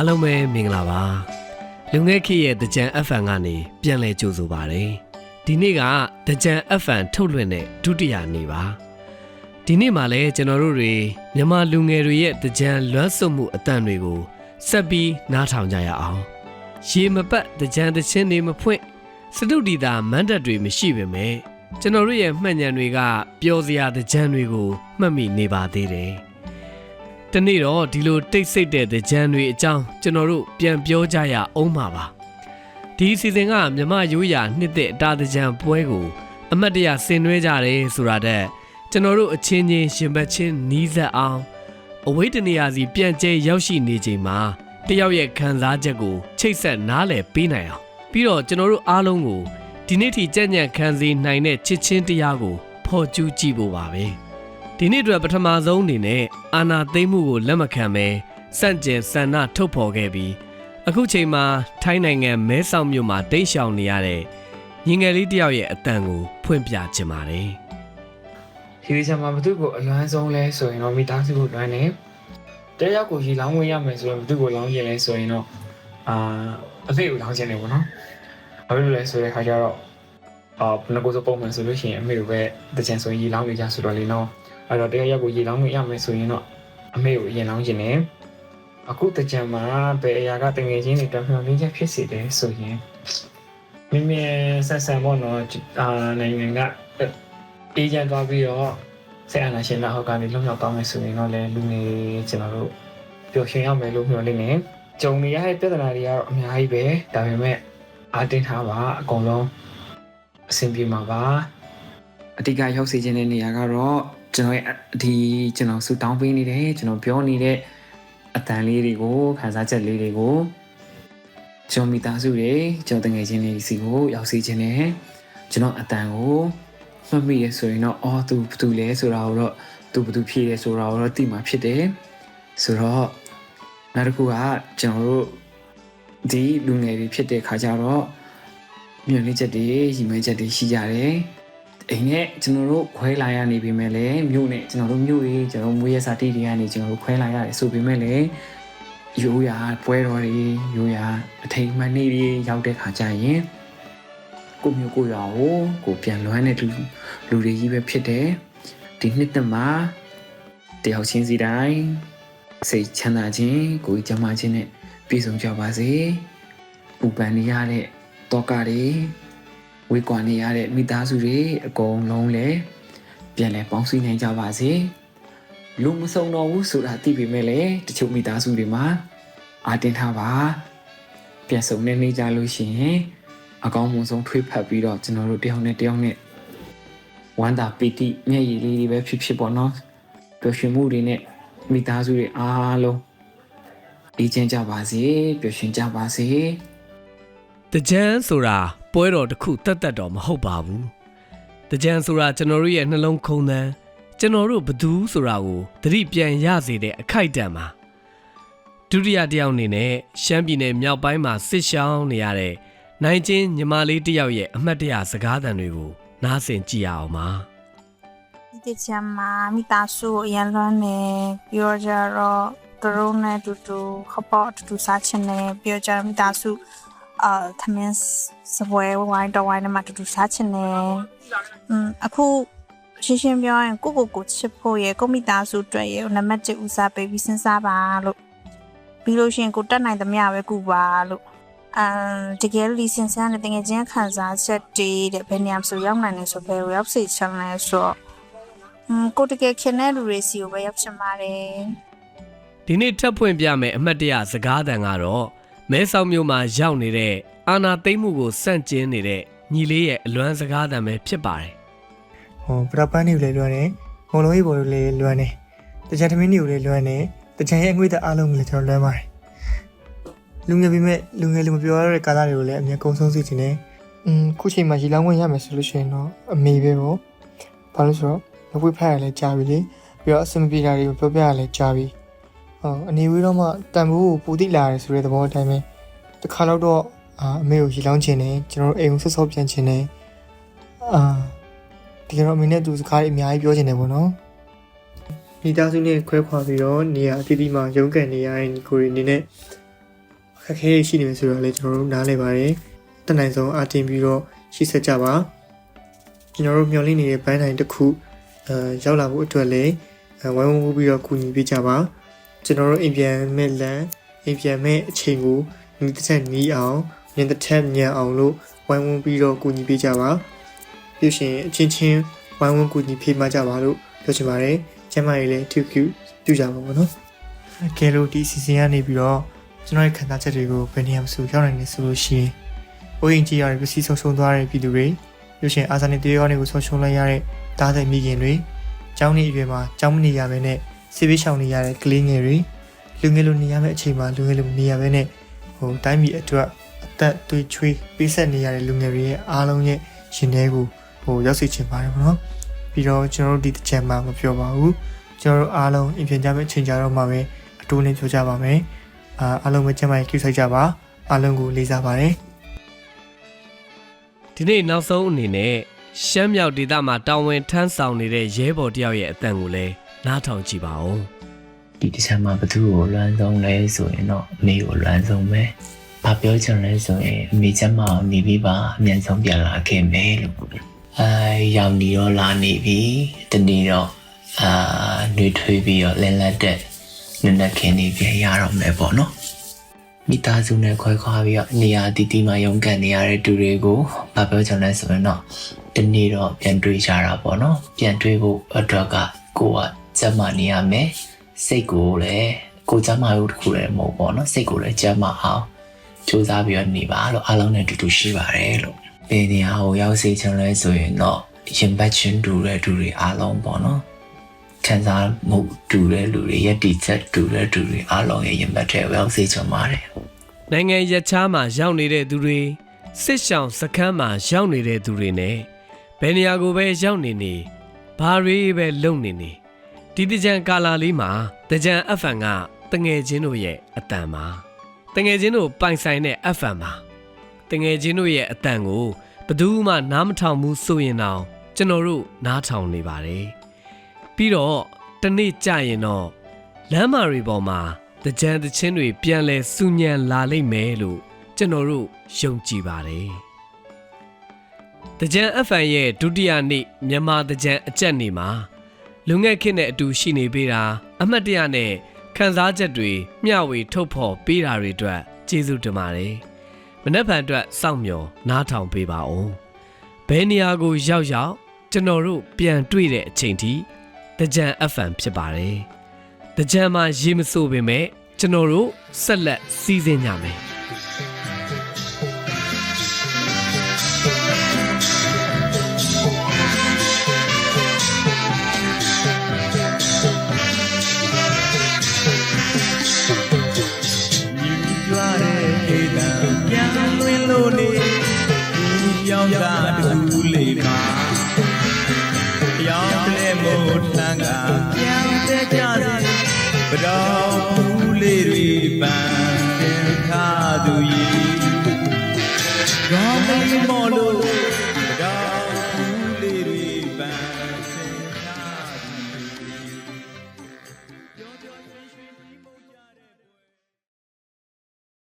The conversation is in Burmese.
အားလုံးပဲမင်္ဂလာပါလူငယ်ခေတ်ရဲ့တကြံ FM ကနေပြန်လည်ကြိုဆိုပါရစေဒီနေ့ကတကြံ FM ထုတ်လွှင့်တဲ့ဒုတိယနေ့ပါဒီနေ့မှာလည်းကျွန်တော်တို့တွေမြန်မာလူငယ်တွေရဲ့တကြံလွမ်းဆွမှုအတန်တွေကိုဆက်ပြီးနားထောင်ကြရအောင်ရေမပတ်တကြံတချင်းတွေမဖွင့်စတုဒီတာမန်တက်တွေမရှိပေမဲ့ကျွန်တော်တို့ရဲ့မှတ်ဉာဏ်တွေကပျော်စရာတကြံတွေကိုမှတ်မိနေပါသေးတယ် တနေ့တော့ဒီလိုတိတ်ဆိတ်တဲ့သကြံတွေအကြောင်းကျွန်တော်တို့ပြန်ပြောကြရအောင်ပါပါဒီအစီအစဉ်ကမြမရိုးရာနှစ်သက်အတာသကြံပွဲကို အမတ်တရဆင်နွှဲကြတယ်ဆိုတာတဲ့ကျွန်တော်တို့အချင်းချင်းရှင်ဘက်ချင်းနီးစပ်အောင်အဝိတ္တနေရာစီပြန့်ကျဲရောက်ရှိနေချိန်မှာတယောက်ရဲ့ခံစားချက်ကိုချိတ်ဆက်နားလည်ပေးနိုင်အောင်ပြီးတော့ကျွန်တော်တို့အားလုံးကိုဒီနေ့ထိကြံ့ကြံ့ခံစေနိုင်တဲ့ချစ်ချင်းတရားကိုဖော်ကျူးကြည့်ဖို့ပါပဲ ဒီနေ့အတွက်ပထမဆုံးအနေနဲ့အာနာသိမ့်မှုကိုလက်မခံဘဲစန့်ကျင်ဆန္ဒထုတ်ဖော်ခဲ့ပြီးအခုချိန်မှာထိုင်းနိုင်ငံမဲဆောက်မြို့မှာတိတ်ရှောင်နေရတဲ့ညီငယ်လေးတစ်ယောက်ရဲ့အတန်ကိုဖွင့်ပြချင်ပါတယ်ဒီဒီချာမှာဘသူ့ကိုအလွမ်းဆုံးလဲဆိုရင်တော့မိသားစုကိုလွမ်းနေတယောက်ကိုရေလောင်းဝင်ရမယ်ဆိုရင်ဘသူ့ကိုလောင်းရင်လဲဆိုရင်တော့အာအဖေကိုလောင်းခြင်းတယ်ပေါ့နော်ဘာဖြစ်လို့လဲဆိုတဲ့ခါကျတော့အာဘယ်နှကိုဆိုပုံမှန်ဆိုလို့ရှိရင်အမေကိုပဲတကြံဆိုရင်ရေလောင်းနေကြဆိုတော့လေနော် အဲ့တော့တယောက်ကိုရေလောင်းဝင်ရမယ်ဆိုရင်တော့အမေကိုရေလောင်းခြင်းတယ်အခုတကြံမှာဘယ်အရာကတငယ်ချင်းတွေတမျှော်လင့်ချက်ဖြစ်စေတယ်ဆိုရင်မိမိဆက်ဆံပေါ့နော်အာနိုင်ငံကအေဂျင့်သွားပြီးတော့ဆက်အနာရှင်လက်ဟောက်ကနေလုံရောက်သွားမယ်ဆိုရင်တော့လေလူငယ်ကျွန်တော်တို့ပျော်ရွှင်ရမယ်လို့မျှော်လင့်နေကြုံနေရတဲ့ပြဿနာတွေကတော့အများကြီးပဲဒါပေမဲ့အားတင်းထားပါအကုန်လုံးအဆင်ပြေမှာပါအတိတ်ကရောက်စေခြင်းတဲ့နေရာကတော့ ကျွန်တော်ရဲ့ဒီကျွန်တော်ဆူတောင်းပေးနေတယ်ကျွန်တော်ပြောနေတဲ့အတန်လေးတွေကိုခန်းစားချက်လေးတွေကိုကျွန်တော်မိသားစုတွေကျွန်တော်တငယ်ချင်းတွေစီကိုရောက်စေခြင်းနဲ့ကျွန်တော်အတန်ကိုမှတ်မိရဆိုရင်တော့အော်သူဘသူလဲဆိုတာကိုတော့သူဘသူဖြည့်ရဲဆိုတာကိုတော့သိမှာဖြစ်တယ်ဆိုတော့နောက်တစ်ခုကကျွန်တော်တို့ဒီလူငယ်တွေဖြစ်တဲ့ခါကျတော့မြင်နေချက်တွေရီမဲချက်တွေရှိကြတယ် အိမ်နဲ့ကျွန်တော်တို့ခွဲလာရနေပြီမဲ့လေမြို့နဲ့ကျွန်တော်တို့မြို့ရေးကျွန်တော်တို့မွေးရစာတိတွေကနေကျွန်တော်တို့ခွဲလာရတယ်ဆိုပေမဲ့လေရိုးရာပွဲတော်တွေရိုးရာအထိမ်းအမှတ်နေ့တွေရောက်တဲ့ခါကျရင်ကိုမျိုးကိုရွာကိုကိုပြန်လွမ်းတဲ့လူလူတွေကြီးပဲဖြစ်တယ်ဒီနှစ်သက်မှာတယောက်ချင်းစီတိုင်းစိတ်ချမ်းသာခြင်းကိုယ်ကျန်းမာခြင်းနဲ့ပြည့်စုံကြပါစေပူပန်နေရတဲ့တောကတွေ ဝေးကွာနေရတဲ့မိသားစုတွေအကုန်လုံးလည်းပြန်လည်ပေါင်းစည်းနိုင်ကြပါစေလူမစုံတော့ဘူးဆိုတာသိပေမဲ့လည်းတချို့မိသားစုတွေမှာအာတင်ထားပါပြန်စုံနေနေကြလို့ရှိရင်အကောင်းဆုံးထွေးဖက်ပြီးတော့ကျွန်တော်တို့တယောက်နဲ့တယောက်နဲ့ဝမ်းသာပီတိမျက်ရည်လေးတွေပဲဖြစ်ဖြစ်ပေါ့နော်ပျော်ရွှင်မှုတွေနဲ့မိသားစုတွေအားလုံးအေးချမ်းကြပါစေပျော်ရွှင်ကြပါစေ တကြံဆိုတာပွဲတော်တစ်ခုတက်တက်တော့မဟုတ်ပါဘူးတကြံဆိုတာကျွန်တော်တို့ရဲ့နှလုံးခုန်သန်းကျွန်တော်တို့ဘသူဆိုတာကိုသတိပြန်ရစေတဲ့အခိုက်အတန့်ပါဒုတိယတစ်ယောက်အနေနဲ့ရှမ်းပြည်နယ်မြောက်ပိုင်းမှာစစ်ရှောင်းနေရတဲ့နိုင်ချင်းညီမလေးတစ်ယောက်ရဲ့အမှတ်တရစကားသံတွေကိုနားဆင်ကြည့်ရအောင်ပါဒီတချမ်းမှာမိသားစုကိုအရန်လွမ်းနေပြီးတော့ကြတော့သူတို့နဲ့အတူတူခပေါ့အတူတူစားချင်တယ်ပြီးတော့ကြတော့မိသားစု အာသမင်းစပွဲဝိုင်းတော်ဝိုင်းနဲ့မှအတူတူစားချင်တယ်อืมအခုရှင်းရှင်းပြောရင်ကိုကိုကိုချစ်ဖို့ရယ်ကိုမိသားစုအတွက်ရယ်နံပါတ်1ဦးစားပေးပြီးစဉ်းစားပါလို့ပြီးလို့ရှိရင်ကိုတက်နိုင်သမျှပဲကူပါလို့အမ်တကယ်လီစင်ဆန်တဲ့တကယ်ချင်းခံစားချက်တွေတဲ့ဘယ်နေရာမှာဆိုရောက်နိုင်လဲဆိုဘယ်ကိုရောက်စေချင်လဲဆိုတော့ อืมကိုတကယ်ခင်တဲ့လူတွေစီကိုပဲရောက်ချင်ပါတယ် ဒီနေ့ထပ်ဖွင့်ပြမယ်အမှတ်တရစကားသံကတော့ မဲဆောက်မြို့မှာရောက်နေတဲ့အာနာသိမ့်မှုကိုစန့်ကျင်နေတဲ့ညီလေးရဲ့အလွမ်းစကားသံပဲဖြစ်ပါတယ်ဟိုပရပန်းတွေကိုလည်းလွမ်းတယ်ငုံလုံးကြီးပေါ်ကိုလည်းလွမ်းတယ်တကြံသမင်းတွေကိုလည်းလွမ်းတယ်တကြံရဲ့အငွေ့သက်အားလုံးကိုလည်းကျွန်တော်လွမ်းပါတယ်လူငယ်ပြီးမဲ့လူငယ်လူမပြောရတဲ့ကာလတွေကိုလည်းအမြဲကုံဆုံးစေချင်တယ်อืมခုချိန်မှာရီလောင်းဝင်ရမယ်ဆိုလို့ရှိရင်တော့အမေပဲပေါ့ဘာလို့ဆိုတော့မပွေးဖက်ရလဲကြာပြီလေပြီးတော့အစမပြေတာတွေကိုပြောပြရလဲကြာပြီဟော အနေဝေးတော့မှတန်ဖိုးကိုပူတိလာတယ်ဆိုတဲ့သဘောအတိုင်းပဲတခါတော့တော့အာအမေကိုရီလောင်းချင်တယ်ကျွန်တော်တို့အိမ်ကိုဆက်ဆော့ပြန်ချင်တယ်အာဒီကတော့အမေနဲ့သူစကားတွေအများကြီးပြောချင်တယ်ပေါ့နော်မိသားစုနဲ့ခွဲခွာပြီးတော့နေရာအသီးသီးမှာရုန်းကန်နေရတဲ့ညီကိုတွေအနေနဲ့အခက်အခဲတွေရှိနေမယ်ဆိုတော့လည်းကျွန်တော်တို့နားလည်ပါတယ်တက်နိုင်ဆုံးအတင်ပြီးတော့ရှိဆက်ကြပါကျွန်တော်တို့မျှော်လင့်နေတဲ့ဘိုင်းတိုင်းတစ်ခုအဲရောက်လာဖို့အတွက်လည်းအဲဝိုင်းဝန်းပြီးတော့ကူညီပေးကြပါ ကျွန်တော်တို့အိမ်ပြန်မဲ့လမ်းအိမ်ပြန်မဲ့အချိန်ကိုနီးတစ်ချက်နီးအောင်မြင်တစ်ချက်မြန်အောင်လို့ဝိုင်းဝန်းပြီးတော့ကူညီပေးကြပါပြုရှင်အချင်းချင်းဝိုင်းဝန်းကူညီဖေးမကြပါလို့ပြောချင်ပါတယ်ကျမ်းမာရေးလည်းတူကျပြုကြပါဘောနော်ကဲလို့ဒီစီစဉ်ကနေပြီးတော့ကျွန်တော်ရဲ့ခံစားချက်တွေကိုဘယ်နေရာမှာဆိုရောက်နိုင်လဲဆိုလို့ရှိရင်အိုးရင်ကြီးရတဲ့ပစ္စည်းဆုံးရှုံးသွားတဲ့ပြည်သူတွေပြုရှင်အာဇာနည်တေးရောတွေကိုဆုံးရှုံးလိုက်ရတဲ့တားတဲ့မိခင်တွေကျောင်းနေအရွယ်မှာကျောင်းမနေရဘဲနဲ့ ဆေးပေးရှောင်နေရတဲ့ကလေးငယ်တွေလူငယ်လိုနေရမယ့်အချိန်မှာလူငယ်လိုမနေရဘဲနဲ့ဟိုတိုင်းပြည်အတွက်အသက်သွေးချွေးပေးဆက်နေရတဲ့လူငယ်တွေရဲ့အားလုံးရဲ့ရှင်ထဲကိုဟိုရောက်စေချင်ပါတယ်ပေါ့နော်ပြီးတော့ကျွန်တော်တို့ဒီတစ်ချက်မှမပြောပါဘူးကျွန်တော်တို့အားလုံးအင်ပြန်ကြမယ့်အချိန်ကြတော့မှပဲအတူနဲ့ပြောကြပါမယ်အာအားလုံးပဲကျမ်းမာရေးကြည့်ဆိုင်ကြပါအားလုံးကိုလေးစားပါတယ်ဒီနေ့နောက်ဆုံးအနေနဲ့ရှမ်းမြောက်ဒေသမှာတာဝန်ထမ်းဆောင်နေတဲ့ရဲဘော်တယောက်ရဲ့အတန်ကိုလည်း နားထောင်ကြည့်ပါဦးဒီတစ်ချက်မှာဘသူ့ကိုလွမ်းဆုံးလဲဆိုရင်တော့အမေကိုလွမ်းဆုံးပဲ။ဘာပြောချင်လဲဆိုရင်အမေချက်မအောင်နေပြီးပါအမြန်ဆုံးပြန်လာခဲ့မယ်လို့အဲရောက်နေတော့လာနေပြီတနေ့တော့အာနှွေထွေးပြီးတော့လင်းလက်တဲ့နက်နက်ခင်းနေပြန်ရတော့မယ်ပေါ့နော်။မိသားစုနဲ့ခွဲခွာပြီးတော့နေရာတီတီမှာရုန်းကန်နေရတဲ့သူတွေကိုဘာပြောချင်လဲဆိုရင်တော့တနေ့တော့ပြန်တွေ့ကြတာပေါ့နော်။ပြန်တွေ့ဖို့အတွက်ကကိုကစ က်မနေရမယ်။စိတ်ကိုလည်းကိုယ်ကျမ်းမာရုပ်တစ်ခုလည်းမဟုတ်ပေါ့နော်စိတ်ကိုလည်းကျမ်းမာအောင်စူးစမ်းပြီးတော့နေပါလို့အားလုံးနဲ့အတူတူရှိပါတယ်လို့ဘယ်နေရာကိုရောက်စေချင်လဲဆိုရင်တော့ရင်ဘတ်ချင်းတူတဲ့လူတွေအားလုံးပေါ့နော်ခံစားမှုတူတဲ့လူတွေယက်တီချက်တူတဲ့လူတွေအားလုံးရဲ့ရင်ဘတ်ထဲကိုရောက်စေချင်ပါတယ်နိုင်ငံရခြားမှာရောက်နေတဲ့သူတွေစစ်ရှောင်စခန်းမှာရောက်နေတဲ့သူတွေနဲ့ဘယ်နေရာကိုပဲရောက်နေနေဘာတွေပဲလုံနေနေ ဒီတကြံကာလာလေးမှာတကြံ FM ကတငယ်ချင်းတို့ရဲ့အတန်ပါတငယ်ချင်းတို့ပိုင်ဆိုင်တဲ့ FM ပါတငယ်ချင်းတို့ရဲ့အတန်ကိုဘယ်သူမှနားမထောင်ဘူးဆိုရင်တော့ကျွန်တော်တို့နားထောင်နေပါတယ်ပြီးတော့တနေ့ကြရင်တော့လမ်းမတွေပေါ်မှာတကြံတချင်းတွေပြန်လဲစူညံလာလိမ့်မယ်လို့ကျွန်တော်တို့ယုံကြည်ပါတယ်။တကြံ FN ရဲ့ဒုတိယနေ့မြန်မာတကြံအကြက်နေ့မှာ လူငယ်ခေတ်နဲ့အတူရှိနေပေးတာအမှတ်တရနဲ့ခန်းစားချက်တွေမျှဝေထုတ်ဖော်ပေးတာတွေအတွက်ကျေးဇူးတင်ပါတယ်။မနေ့ဖန်အတွက်စောင့်မျှော်နားထောင်ပေးပါဦး။ဘယ်နေရာကိုရောက်ရောက်ကျွန်တော်တို့ပြန်တွေ့တဲ့အချိန်ထိတကြံ FN ဖြစ်ပါတယ်။တကြံမှာရေမဆိုပေမဲ့ကျွန်တော်တို့ဆက်လက်စီးစင်းကြမယ်ရှင် do you.